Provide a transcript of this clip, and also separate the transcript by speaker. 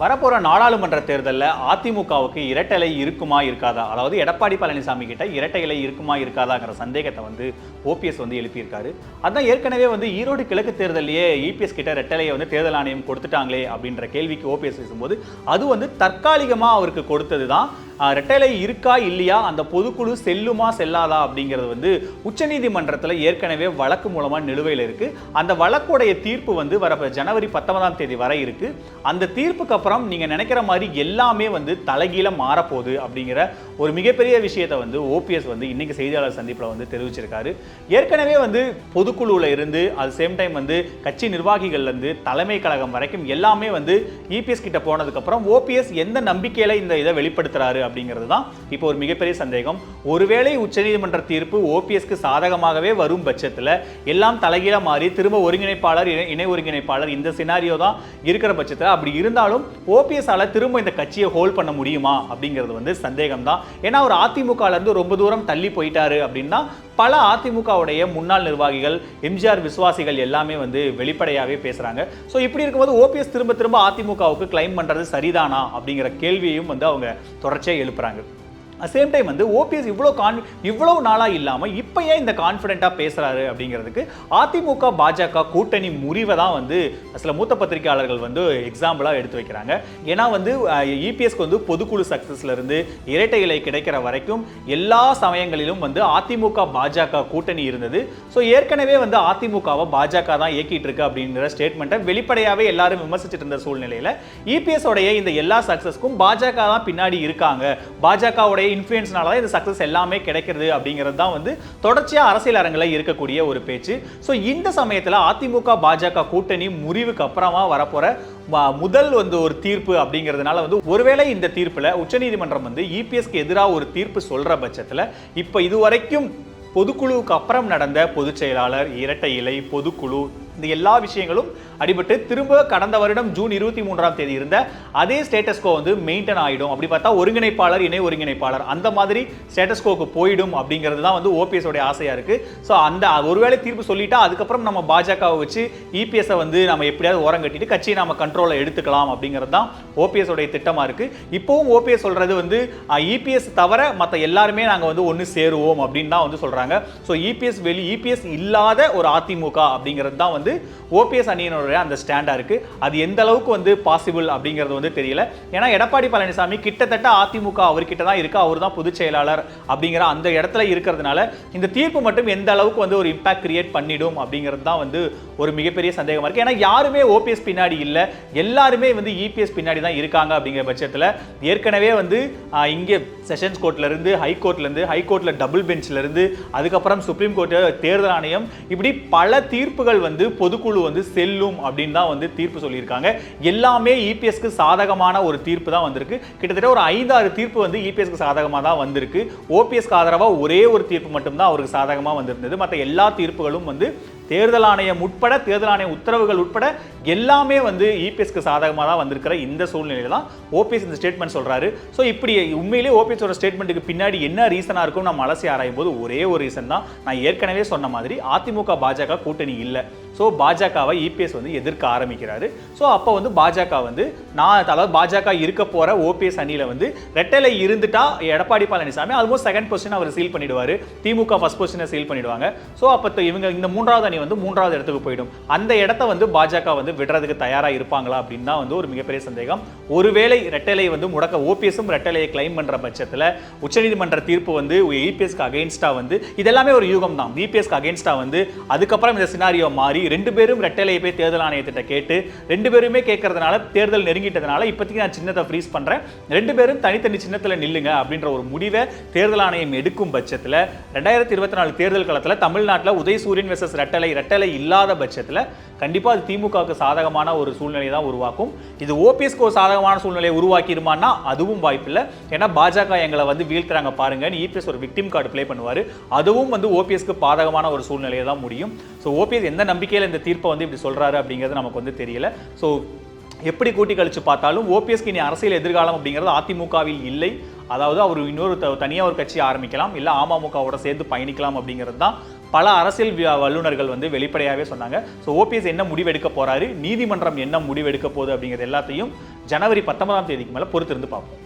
Speaker 1: வரப்போற நாடாளுமன்ற தேர்தலில் அதிமுகவுக்கு இரட்டை இருக்குமா இருக்காதா? அதாவது எடப்பாடி பழனிசாமி கிட்ட இரட்டை இலை இருக்குமா இருக்காதாங்கிற சந்தேகத்தை வந்து ஓபிஎஸ் வந்து எழுப்பியிருக்காரு. அதான் ஏற்கனவே வந்து ஈரோடு கிழக்கு தேர்தலையே இபிஎஸ் கிட்ட இரட்டலையை வந்து தேர்தல் ஆணையம் கொடுத்துட்டாங்களே அப்படின்ற கேள்விக்கு ஓபிஎஸ் பேசும்போது அது வந்து தற்காலிகமாக அவருக்கு கொடுத்தது தான் ரெட்டலை இருக்கா இல்லையா? அந்த பொதுக்குழு செல்லுமா செல்லாதா அப்படிங்கிறது வந்து உச்சநீதிமன்றத்தில் ஏற்கனவே வழக்கு மூலமாக நிலுவையில் இருக்குது அந்த வழக்குடைய தீர்ப்பு வந்து வர ஜனவரி பத்தொன்பதாம் தேதி வரை இருக்குது அந்த தீர்ப்புக்கு அப்புறம் நீங்கள் நினைக்கிற மாதிரி எல்லாமே வந்து தலைகீழ மாறப்போகுது அப்படிங்கிற ஒரு மிகப்பெரிய விஷயத்தை வந்து ஓபிஎஸ் வந்து இன்றைக்கி செய்தியாளர் சந்திப்பில் வந்து தெரிவிச்சிருக்காரு. ஏற்கனவே வந்து பொதுக்குழுவில் இருந்து அது சேம் டைம் வந்து கட்சி நிர்வாகிகள்லேருந்து தலைமை கழகம் வரைக்கும் எல்லாமே வந்து இபிஎஸ் கிட்ட போனதுக்கப்புறம் ஓபிஎஸ் எந்த நம்பிக்கையில் இந்த இதை வெளிப்படுத்துகிறாரு அப்படிங்கிறது தான் இப்போ ஒரு மிகப்பெரிய சந்தேகம். ஒருவேளை உச்சநீதிமன்ற தீர்ப்பு ஓபிஎஸ்க்கு சாதகமாகவே வரும் பட்சத்தில் எல்லாம் தலைகீழாக மாறி திரும்ப ஒருங்கிணைப்பாளர் இணை- ஒருங்கிணைப்பாளர் இந்த சினாரியோ தான் இருக்கிற பட்சத்தில். அப்படி இருந்தாலும் ஓபிஎஸ்ஸால் திரும்ப இந்த கட்சியை ஹோல்ட் பண்ண முடியுமா அப்படிங்கிறது வந்து சந்தேகம் தான் ஏன்னா ஒரு அதிமுகலேருந்து ரொம்ப தூரம் தள்ளி போயிட்டாரு அப்படின்னா பல அதிமுகவுடைய முன்னாள் நிர்வாகிகள் எம்ஜிஆர் விசுவாசிகள் எல்லாமே வந்து வெளிப்படையாகவே பேசுகிறாங்க ஸோ இப்படி இருக்கும்போது ஓபிஎஸ் திரும்ப திரும்ப அதிமுகவுக்கு கிளைம் பண்ணுறது சரிதானா அப்படிங்கிற கேள்வியையும் வந்து அவங்க தொடர்ச்சியாக எழுப்புறாங்க. சேம் டைம் வந்து ஓபிஎஸ் இவ்வளோ கான் இவ்வளோ நாளாக இல்லாமல் இப்போ ஏன் இந்த கான்ஃபிடென்ட்டாக பேசுகிறாரு அப்படிங்கிறதுக்கு அதிமுக பாஜக கூட்டணி முறிவை தான் வந்து சில மூத்த பத்திரிகையாளர்கள் வந்து எக்ஸாம்பிளாக எடுத்து வைக்கிறாங்க. ஏன்னா வந்து இபிஎஸ்க்கு வந்து பொதுக்குழு சக்ஸஸ்லேருந்து இரட்டை இலை கிடைக்கிற வரைக்கும் எல்லா சமயங்களிலும் வந்து அதிமுக பாஜக கூட்டணி இருந்தது. ஸோ ஏற்கனவே வந்து அதிமுகவை பாஜக தான் இயக்கிட்டு இருக்கு அப்படிங்கிற ஸ்டேட்மெண்ட்டை வெளிப்படையாகவே எல்லாரும் விமர்சிச்சுட்டு இருந்த சூழ்நிலையில் இபிஎஸ் உடைய இந்த எல்லா சக்ஸஸ்க்கும் பாஜக தான் பின்னாடி இருக்காங்க. பாஜகவுடைய இன்ஃப்ளூயன்ஸ்னால தான் இந்த சக்ஸஸ் எல்லாமே கிடைக்கிறது அப்படிங்கிறது தான் வந்து தொடர்ச்சியாக அரசியல் அரங்கில் இருக்கக்கூடிய ஒரு பேச்சு. ஸோ இந்த சமயத்தில் அதிமுக பாஜக கூட்டணி முறிவுக்கு அப்புறமா வரப்போகிற முதல் வந்து ஒரு தீர்ப்பு அப்படிங்கிறதுனால வந்து ஒருவேளை இந்த தீர்ப்பில் உச்சநீதிமன்றம் வந்து இபிஎஸ்க்கு எதிராக ஒரு தீர்ப்பு சொல்கிற பட்சத்தில் இப்போ இதுவரைக்கும் பொதுக்குழுவுக்கு அப்புறம் நடந்த பொதுச் செயலாளர் இரட்டை இலை பொதுக்குழு இந்த எல்லா விஷயங்களும் அடிபட்டு திரும்ப கடந்த வருடம் ஜூன் இருபத்தி மூன்றாம் தேதி இருந்த அதே ஸ்டேட்டஸ்கோ வந்து மெயின்டைன் ஆயிடும். அப்படி பார்த்தா ஒருங்கிணைப்பாளர் இணை ஒருங்கிணைப்பாளர் அந்த மாதிரி ஸ்டேட்டஸ்கோக்கு போயிடும் அப்படிங்கிறது தான் வந்து ஓபிஎஸ் உடைய இருக்குது ஸோ அந்த ஒருவேளை தீர்ப்பு சொல்லிட்டா அதுக்கப்புறம் நம்ம பாஜகவை வச்சு இபிஎஸ்ஸை வந்து நம்ம எப்படியாவது ஓரம் கட்டிட்டு கட்சியை நம்ம கண்ட்ரோலில் எடுத்துக்கலாம் அப்படிங்கிறது தான் ஓபிஎஸ் உடைய இருக்குது இப்போவும் ஓபிஎஸ் சொல்கிறது வந்து இபிஎஸ் தவிர மற்ற எல்லாருமே நாங்கள் வந்து ஒன்று சேருவோம் அப்படின்னு தான் வந்து சொல்கிறாங்க ஸோ இபிஎஸ் வெளி இபிஎஸ் இல்லாத ஒரு அதிமுக அப்படிங்கிறது தான் வந்து ஓபிஎஸ் அணியினருடைய அந்த ஸ்டாண்டாக இருக்கு. அது எந்த அளவுக்கு வந்து பாசிபிள் அப்படிங்கிறது வந்து தெரியல. ஏன்னா எடப்பாடி பழனிசாமி கிட்டத்தட்ட அதிமுக அவர்கிட்ட தான் இருக்கு. அவர் தான் பொதுச் செயலாளர் அப்படிங்கிற அந்த இடத்துல இருக்கிறதுனால இந்த தீர்ப்பு மட்டும் எந்த அளவுக்கு வந்து ஒரு இம்பாக்ட் கிரியேட் பண்ணிடும் அப்படிங்கிறது தான் வந்து ஒரு மிகப்பெரிய சந்தேகமாக இருக்குது ஏன்னா யாருமே ஓபிஎஸ் பின்னாடி இல்லை. எல்லாருமே வந்து இபிஎஸ் பின்னாடி தான் இருக்காங்க அப்படிங்கிற பட்சத்தில் ஏற்கனவே வந்து இங்கே செஷன்ஸ் கோர்ட்ல இருந்து ஹைகோர்ட்டில் ஹை டபுள் பெஞ்ச்லேருந்து அதுக்கப்புறம் சுப்ரீம் கோர்ட் தேர்தல் ஆணையம் இப்படி பல தீர்ப்புகள் வந்து பொதுக்குழு வந்து செல்லும் அப்படின்னு தான் வந்து தீர்ப்பு சொல்லியிருக்காங்க. எல்லாமே இபிஎஸ்க்கு சாதகமான ஒரு தீர்ப்பு தான் வந்திருக்கு. கிட்டத்தட்ட ஒரு ஐந்தாறு தீர்ப்பு வந்து இபிஎஸ்க்கு சாதகமாக தான் வந்திருக்கு. ஓபிஎஸ்க்கு ஆதரவாக ஒரே ஒரு தீர்ப்பு மட்டும்தான் அவருக்கு சாதகமாக வந்திருந்தது. மற்ற எல்லா தீர்ப்புகளும் வந்து தேர்தல் ஆணையம் உட்பட தேர்தல் ஆணைய உத்தரவுகள் உட்பட எல்லாமே வந்து இபிஎஸ்க்கு சாதகமாக தான் வந்திருக்கிற இந்த சூழ்நிலையில தான் ஓபிஎஸ் இந்த ஸ்டேட்மெண்ட் சொல்கிறாரு ஸோ இப்படி உண்மையிலேயே ஓபிஎஸோட ஸ்டேட்மெண்ட்டுக்கு பின்னாடி என்ன ரீசனாக இருக்கும் நம்ம அலசி ஆராயும் போது ஒரே ஒரு ரீசன் தான். நான் ஏற்கனவே சொன்ன மாதிரி அதிமுக பாஜக கூட்டணி இல்லை. ஸோ பாஜகவை இபிஎஸ் வந்து எதிர்க்க ஆரம்பிக்கிறாரு. ஸோ அப்போ வந்து பாஜக வந்து நான் அதாவது பாஜக இருக்க போகிற ஓபிஎஸ் அணியில் வந்து ரெட்டலை இருந்துட்டா Edappadi Palaniswami almost second position அவர் சீல் பண்ணிடுவார். திமுக ஃபர்ஸ்ட் பொசிஷனை சீல் பண்ணிடுவாங்க. ஸோ அப்போ இவங்க இந்த மூன்றாவது அணி வந்து மூன்றாவது இடத்துக்கு போயிடும். அந்த இடத்த வந்து பாஜக வந்து விடுறதுக்கு தயாரா இருப்பாங்களா அப்படின்னு தான் வந்து ஒரு மிகப்பெரிய சந்தேகம். ஒருவேளை ரெட்டலை வந்து முடக்க ஓபிஎஸும் ரெட்டலையை கிளைம் பண்ற பட்சத்தில் உச்சநீதிமன்ற தீர்ப்பு வந்து இபிஎஸ்க்கு அகைன்ஸ்டா வந்து இதெல்லாமே ஒரு யூகம் தான். இபிஎஸ்க்கு அகைன்ஸ்டா வந்து அதுக்கப்புறம் இந்த சினாரியோ மாறி ரெண்டு பேரும் ரெட்டலையை போய் தேர்தல் ஆணையத்திட்ட கேட்டு ரெண்டு பேருமே கேட்கறதுனால தேர்தல் நெருங்கிட்டதுனால இப்போதைக்கு நான் சின்னத்தை ஃப்ரீஸ் பண்றேன். ரெண்டு பேரும் தனித்தனி சின்னத்தில் நில்லுங்க அப்படின்ற ஒரு முடிவை தேர்தல் ஆணையம் எடுக்கும் பட்சத்தில் ரெண்டாயிரத்தி இருபத்தி நாலு தேர்தல் காலத்தில் தமிழ்நாட்டில் உதயசூரியன் வெர்சஸ் ரெட்டலை ரெட்டலை இல்லாத பட்சத்தில் கண்டிப்பாக அது திமுகவுக்கு சாதகமான ஒரு சூழ்நிலையை தான் உருவாக்கும். இது ஓபிஎஸ்க்கு ஒரு சாதகமான சூழ்நிலையை உருவாக்கிடுமான்னா அதுவும் வாய்ப்பில்லை. ஏன்னா பாஜக எங்களை வந்து வீழ்த்துறாங்க பாருங்கன்னு இபிஎஸ் ஒரு விக்டிம் கார்டு ப்ளே பண்ணுவார். அதுவும் வந்து ஓபிஎஸ்க்கு பாதகமான ஒரு சூழ்நிலையை தான் முடியும். ஸோ ஓபிஎஸ் எந்த நம்பிக்கையில் இந்த தீர்ப்பை வந்து இப்படி சொல்றாரு அப்படிங்கிறது நமக்கு வந்து தெரியல. ஸோ எப்படி கூட்டி கழிச்சு பார்த்தாலும் ஓபிஎஸ்க்கு இனி அரசியல் எதிர்காலம் அப்படிங்கிறது அதிமுகவில் இல்லை. அதாவது அவர் இன்னொரு தனியாக ஒரு கட்சி ஆரம்பிக்கலாம். இல்லை அமமுகவோட சேர்ந்து பயணிக்கலாம் அப்படிங்கிறது தான் பல அரசியல் வல்லுநர்கள் வந்து வெளிப்படையாகவே சொன்னாங்க. ஸோ ஓபிஎஸ் என்ன முடிவெடுக்க போகிறாரு நீதிமன்றம் என்ன முடிவெடுக்க போகுது அப்படிங்கிறது எல்லாத்தையும் ஜனவரி பத்தொன்பதாம் தேதிக்கு மேலே பொறுத்திருந்து பார்ப்போம்.